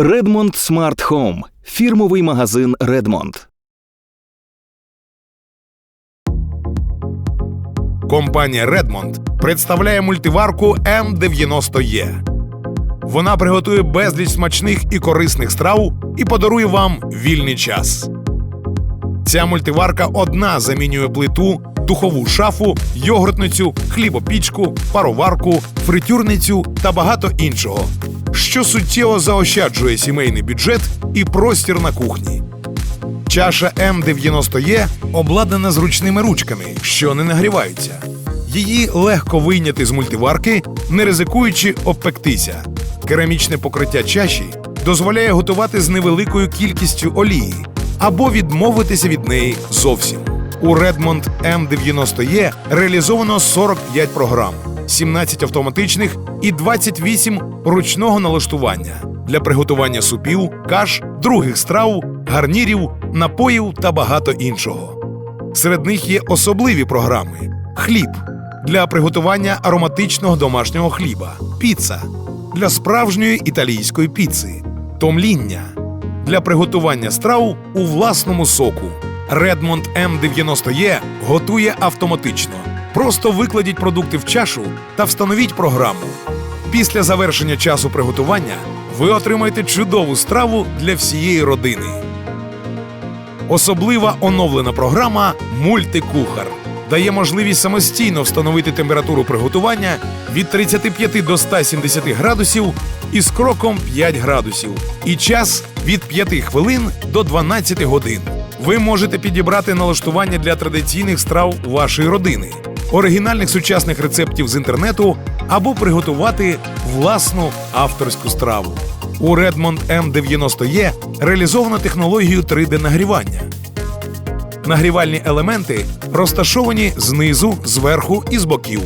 Redmond Smart Home – фірмовий магазин Redmond. Компанія Redmond представляє мультиварку М90Е. Вона приготує безліч смачних і корисних страв і подарує вам вільний час. Ця мультиварка одна замінює плиту, духову шафу, йогуртницю, хлібопічку, пароварку, фритюрницю та багато іншого, що суттєво заощаджує сімейний бюджет і простір на кухні. Чаша М90Е обладнана зручними ручками, що не нагріваються. Її легко вийняти з мультиварки, не ризикуючи обпектися. Керамічне покриття чаші дозволяє готувати з невеликою кількістю олії або відмовитися від неї зовсім. У Redmond M90E реалізовано 45 програм, 17 автоматичних і 28 ручного налаштування для приготування супів, каш, других страв, гарнірів, напоїв та багато іншого. Серед них є особливі програми: хліб для приготування ароматичного домашнього хліба, піца для справжньої італійської піци, томління для приготування страв у власному соку. Redmond M90E готує автоматично. Просто викладіть продукти в чашу та встановіть програму. Після завершення часу приготування ви отримаєте чудову страву для всієї родини. Особлива оновлена програма Мультикухар дає можливість самостійно встановити температуру приготування від 35 до 170 градусів із кроком 5 градусів і час від 5 хвилин до 12 годин. Ви можете підібрати налаштування для традиційних страв вашої родини, оригінальних сучасних рецептів з інтернету або приготувати власну авторську страву. У Redmond M90E реалізовано технологію 3D-нагрівання. Нагрівальні елементи розташовані знизу, зверху і з боків.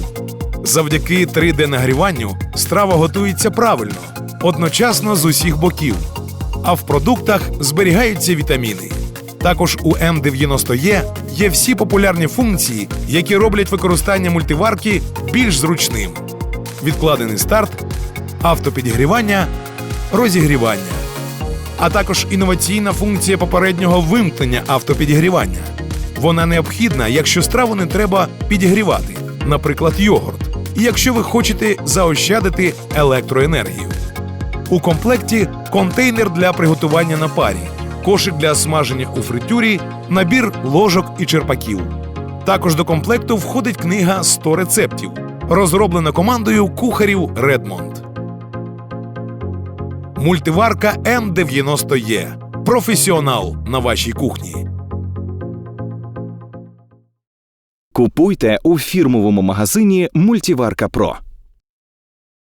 Завдяки 3D-нагріванню страва готується правильно, одночасно з усіх боків, а в продуктах зберігаються вітаміни. Також у М90Е є всі популярні функції, які роблять використання мультиварки більш зручним: відкладений старт, автопідігрівання, розігрівання, а також інноваційна функція попереднього вимкнення автопідігрівання. Вона необхідна, якщо страву не треба підігрівати, наприклад, йогурт, і якщо ви хочете заощадити електроенергію. У комплекті контейнер для приготування на парі, кошик для смаження у фритюрі, набір ложок і черпаків. Також до комплекту входить книга «100 рецептів, розроблена командою кухарів Redmond. Мультиварка М90Е. Професіонал на вашій кухні. Купуйте у фірмовому магазині Мультіварка Про.